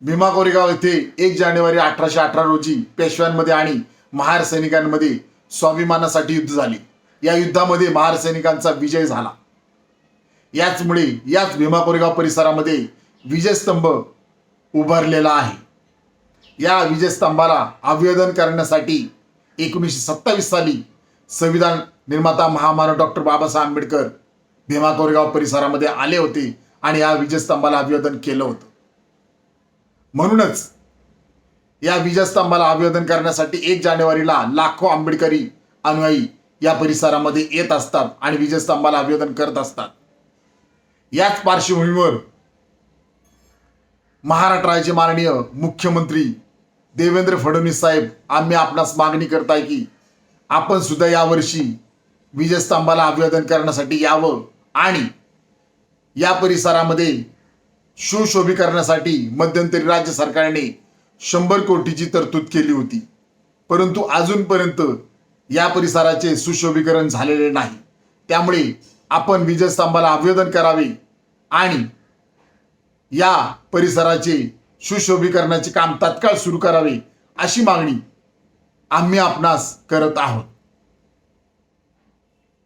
भीमा कोरेगाव येथे एक जानेवारी अठराशे अठरा रोजी पेशव्यांमध्ये आणि महार सैनिकांमध्ये स्वाभिमानासाठी युद्ध झाले. या युद्धामध्ये महार सैनिकांचा विजय झाला. याचमुळे याच भीमा कोरेगाव परिसरामध्ये विजयस्तंभ उभारलेला आहे. या विजयस्तंभाला अभिवादन करण्यासाठी एकोणीसशे सत्तावीस साली संविधान निर्माता महामानव डॉक्टर बाबासाहेब आंबेडकर भीमा कोरेगाव परिसरामध्ये आले होते आणि या विजयस्तंभाला अभिवादन केलं होतं. म्हणूनच या विजयस्तंभाला अभिवादन करण्यासाठी एक जानेवारीला लाखो आंबेडकरी अनुयायी या परिसरामध्ये येत असतात आणि विजयस्तंभाला अभिवादन करत असतात. याच पार्श्वभूमीवर महाराष्ट्राचे माननीय मुख्यमंत्री देवेंद्र फडणवीस साहेब आम्ही आपणास मागणी करत आहे की आपण सुद्धा यावर्षी विजयस्तंभाला अभिवादन करण्यासाठी यावं आणि या परिसरामध्ये सुशोभीकरणासाठी मध्यंतरी राज्य सरकारने शंभर कोटीची तरतूद केली होती. परंतु अजूनपर्यंत या परिसराचे सुशोभीकरण झालेले नाही. त्यामुळे आपण विजयस्तंभाला आवेदन करावे आणि या परिसराचे सुशोभीकरणाचे काम तात्काळ सुरू करावे अशी मागणी आम्ही आपणास करत आहोत.